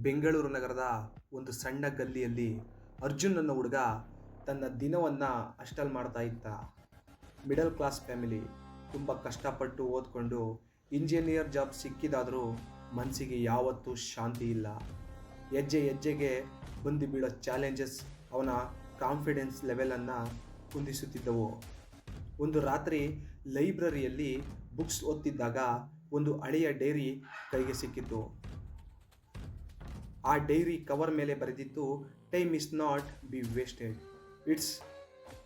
ಬೆಂಗಳೂರು ನಗರದ ಒಂದು ಸಣ್ಣ ಗಲ್ಲಿಯಲ್ಲಿ ಅರ್ಜುನ್ ಅನ್ನೋ ಹುಡುಗ ತನ್ನ ದಿನವನ್ನು ಅಷ್ಟಲ್ಲಿ ಮಾಡ್ತಾ ಇದ್ದ. Middle class family. ತುಂಬ ಕಷ್ಟಪಟ್ಟು ಓದ್ಕೊಂಡು ಇಂಜಿನಿಯರ್ ಜಾಬ್ ಸಿಕ್ಕಿದಾದರೂ ಮನಸ್ಸಿಗೆ ಯಾವತ್ತೂ ಶಾಂತಿ ಇಲ್ಲ. ಹೆಜ್ಜೆ ಹೆಜ್ಜೆಗೆ ಬಂದು ಬೀಳೋ ಚಾಲೆಂಜಸ್ ಅವನ ಕಾನ್ಫಿಡೆನ್ಸ್ ಲೆವೆಲನ್ನು ಕುಂದಿಸುತ್ತಿದ್ದವು. ಒಂದು ರಾತ್ರಿ ಲೈಬ್ರರಿಯಲ್ಲಿ ಬುಕ್ಸ್ ಓದ್ತಿದ್ದಾಗ ಒಂದು ಹಳೆಯ ಡೈರಿ ಕೈಗೆ ಸಿಕ್ಕಿತು. ಆ ಡೈರಿ ಕವರ್ ಮೇಲೆ ಬರೆದಿತ್ತು time is not be wasted it's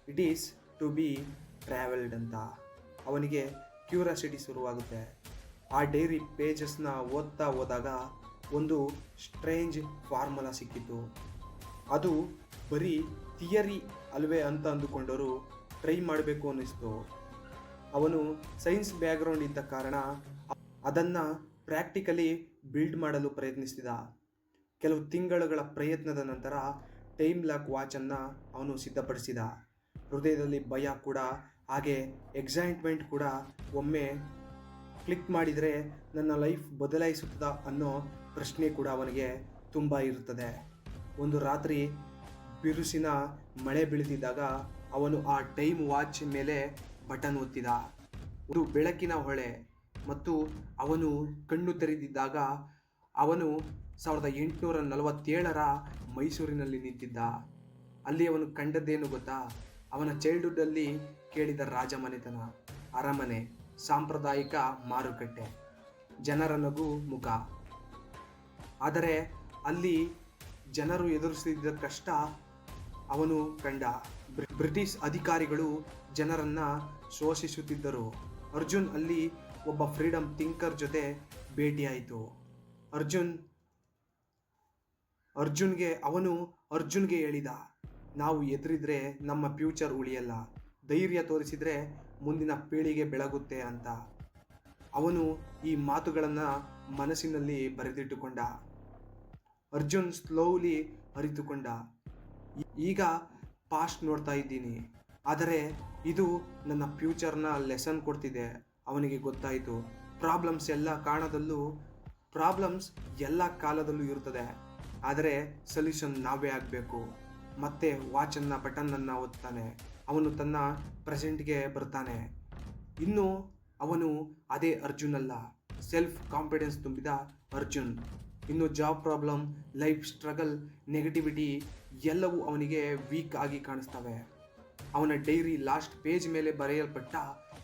it is to be travelled ಅಂತ ಅವನಿಗೆ ಕ್ಯೂರಿಯಾಸಿಟಿ ಶುರುವಾಗುತ್ತೆ. ಆ ಡೈರಿ ಪೇಜಸ್ನ ಓದ್ತಾ ಹೋದಾಗ ಒಂದು ಸ್ಟ್ರೇಂಜ್ ಫಾರ್ಮುಲಾ ಸಿಕ್ಕಿತು ಅದು ಬರೀ ಥಿಯರಿ ಅಲ್ವೇ ಅಂತ ಅಂದುಕೊಂಡವರು ಟ್ರೈ ಮಾಡಬೇಕು ಅನ್ನಿಸ್ತು. ಅವನು ಸೈನ್ಸ್ ಬ್ಯಾಕ್ಗ್ರೌಂಡ್ ಇದ್ದ ಕಾರಣ ಅದನ್ನು ಪ್ರಾಕ್ಟಿಕಲಿ ಬಿಲ್ಡ್ ಮಾಡಲು ಪ್ರಯತ್ನಿಸಿದ ಕೆಲವು ತಿಂಗಳುಗಳ ಪ್ರಯತ್ನದ ನಂತರ ಟೈಮ್ ಲಾಕ್ ವಾಚನ್ನು ಅವನು ಸಿದ್ಧಪಡಿಸಿದ. ಹೃದಯದಲ್ಲಿ ಭಯ ಕೂಡ, ಹಾಗೆ ಎಕ್ಸೈಟ್ಮೆಂಟ್ ಕೂಡ ಒಮ್ಮೆ ಕ್ಲಿಕ್ ಮಾಡಿದರೆ ನನ್ನ ಲೈಫ್ ಬದಲಾಯಿಸುತ್ತದಾ ಅನ್ನೋ ಪ್ರಶ್ನೆ ಕೂಡ ಅವನಿಗೆ ತುಂಬ ಇರುತ್ತದೆ. ಒಂದು ರಾತ್ರಿ ಬಿರುಸಿನ ಮಳೆ ಬೀಳುತ್ತಿದ್ದಾಗ ಅವನು ಆ ಟೈಮ್ ವಾಚ್ ಮೇಲೆ ಬಟನ್ ಒತ್ತಿದ. ಒಂದು ಬೆಳಕಿನ ಹೊಳೆ ಮತ್ತು ಅವನು ಕಣ್ಣು ತೆರೆದಿದ್ದಾಗ ಅವನು ಸಾವಿರದ ಎಂಟುನೂರ ನಲವತ್ತೇಳರ ಮೈಸೂರಿನಲ್ಲಿ ನಿಂತಿದ್ದ. ಅಲ್ಲಿ ಅವನು ಕಂಡದ್ದೇನು ಗೊತ್ತಾ? ಅವನ ಚೈಲ್ಡ್ಹುಡ್ಡಲ್ಲಿ ಕೇಳಿದ ರಾಜಮನೆತನ, ಅರಮನೆ, ಸಾಂಪ್ರದಾಯಿಕ ಮಾರುಕಟ್ಟೆ, ಜನರ ನಗು ಮುಖ. ಆದರೆ ಅಲ್ಲಿ ಜನರು ಎದುರಿಸುತ್ತಿದ್ದ ಕಷ್ಟ ಅವನು ಕಂಡ. ಬ್ರಿ- ಬ್ರಿಟಿಷ್ ಅಧಿಕಾರಿಗಳು ಜನರನ್ನು ಶೋಷಿಸುತ್ತಿದ್ದರು. ಅರ್ಜುನ್ ಅಲ್ಲಿ ಒಬ್ಬ ಫ್ರೀಡಮ್ ಥಿಂಕರ್ ಜೊತೆ ಭೇಟಿಯಾಯಿತು. ಅರ್ಜುನ್ ಅರ್ಜುನ್ಗೆ, ಅವನು ಅರ್ಜುನ್ಗೆ ಹೇಳಿದ, ನಾವು ಎದುರಿದ್ರೆ ನಮ್ಮ ಫ್ಯೂಚರ್ ಉಳಿಯಲ್ಲ. ಧೈರ್ಯ ತೋರಿಸಿದ್ರೆ ಮುಂದಿನ ಪೀಳಿಗೆ ಬೆಳಗುತ್ತೆ ಅಂತ. ಅವನು ಈ ಮಾತುಗಳನ್ನು ಮನಸ್ಸಿನಲ್ಲಿ ಬರೆದಿಟ್ಟುಕೊಂಡ. ಅರ್ಜುನ್ ಸ್ಲೋಲಿ ಅರಿತುಕೊಂಡ. ಈಗ ಪಾಸ್ಟ್ ನೋಡ್ತಾ ಇದ್ದೀನಿ. ಆದರೆ ಇದು ನನ್ನ ಫ್ಯೂಚರ್ನ ಲೆಸನ್ ಕೊಡ್ತಿದೆ. ಅವನಿಗೆ ಗೊತ್ತಾಯಿತು. ಪ್ರಾಬ್ಲಮ್ಸ್ ಎಲ್ಲ ಕಾರಣದಲ್ಲೂ ಪ್ರಾಬ್ಲಮ್ಸ್ ಎಲ್ಲ ಕಾಲದಲ್ಲೂ ಇರುತ್ತದೆ ಆದರೆ ಸೊಲ್ಯೂಷನ್ ನಾವೇ ಆಗಬೇಕು. ಮತ್ತೆ ವಾಚನ್ನು ಬಟನನ್ನು ಓದ್ತಾನೆ ಅವನು ತನ್ನ ಪ್ರೆಸೆಂಟ್ಗೆ ಬರ್ತಾನೆ. ಇನ್ನು ಅವನು ಅದೇ ಅರ್ಜುನ್ ಅಲ್ಲ ಸೆಲ್ಫ್ ಕಾನ್ಫಿಡೆನ್ಸ್ ತುಂಬಿದ ಅರ್ಜುನ್. ಇನ್ನು job problem, life struggle, negativity ಎಲ್ಲವೂ ಅವನಿಗೆ ವೀಕ್ ಆಗಿ ಕಾಣಿಸ್ತವೆ. ಅವನ ಡೈರಿ ಲಾಸ್ಟ್ ಪೇಜ್ ಮೇಲೆ ಬರೆಯಲ್ಪಟ್ಟ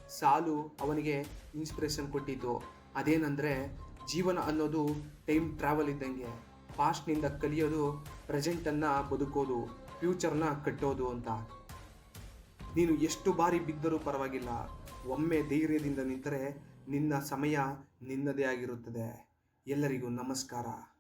ಸಾಲು ಅವನಿಗೆ ಇನ್ಸ್ಪಿರೇಷನ್ ಕೊಟ್ಟಿತು ಅದೇನೆಂದರೆ, ಜೀವನ ಅನ್ನೋದು ಟೈಮ್ ಟ್ರಾವೆಲ್ ಇದ್ದಂಗೆ. ಪಾಸ್ಟ್ನಿಂದ ಕಲಿಯೋದು ಪ್ರೆಸೆಂಟನ್ನು ಬದುಕೋದು ಫ್ಯೂಚರ್ನ ಕಟ್ಟೋದು ಅಂತ. ನೀನು ಎಷ್ಟು ಬಾರಿ ಬಿದ್ದರೂ ಪರವಾಗಿಲ್ಲ. ಒಮ್ಮೆ ಧೈರ್ಯದಿಂದ ನಿಂತರೆ ನಿನ್ನ ಸಮಯ ನಿನ್ನದೇ ಆಗಿರುತ್ತದೆ. ಎಲ್ಲರಿಗೂ ನಮಸ್ಕಾರ.